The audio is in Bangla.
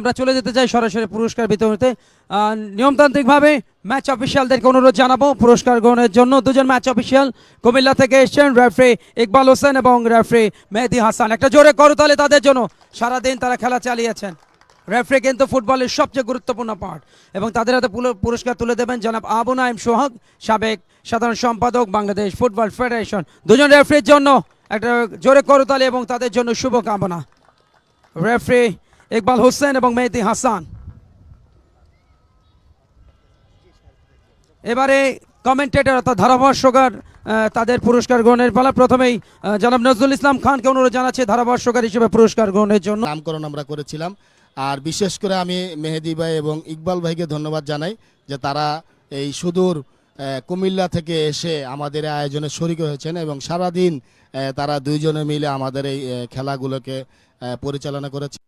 আমরা চলে যেতে চাই সরাসরি পুরস্কার বিতরণীতে নিয়মতান্ত্রিকভাবে ম্যাচ অফিসিয়ালদেরকে অনুরোধ জানাব পুরস্কার গ্রহণের জন্য। দুজন ম্যাচ অফিসিয়াল কুমিল্লা থেকে এসছেন রেফারি ইকবাল হোসেন এবং রেফারি মেহেদি হাসান। একটা জোরে করতালে তাদের জন্য। সারাদিন তারা খেলা চালিয়েছেন। রেফারি কিন্তু ফুটবলের সবচেয়ে গুরুত্বপূর্ণ পার্ট এবং তাদের হাতে পুরস্কার তুলে দেবেন জনাব আবু নাইম সোহাগ, সাবেক সাধারণ সম্পাদক বাংলাদেশ ফুটবল ফেডারেশন। দুজন রেফারির জন্য একটা জোরে করতালি এবং তাদের জন্য শুভকামনা। রেফারি ইকবাল হোসেন এবং মেহেদি হাসান এবারে কমেন্টেটর অর্থাৎ ধারাভাষ্যকার তাদের পুরস্কার গ্রহণের পালা প্রথমেই জনাব নজরুল ইসলাম খানকে অনুরোধ জানাচ্ছি ধারাভাষ্যকার হিসেবে পুরস্কার গ্রহণের জন্য। নামকরণ আমরা করেছিলাম। আর বিশেষ করে আমি মেহেদি ভাই এবং ইকবাল ভাইকে ধন্যবাদ জানাই যে তারা এই সুদূর কুমিল্লা থেকে এসে আমাদের আয়োজনে শরিক হয়েছেন এবং সারাদিন তারা দুইজনে মিলে আমাদের এই খেলাগুলোকে পরিচালনা করেছে।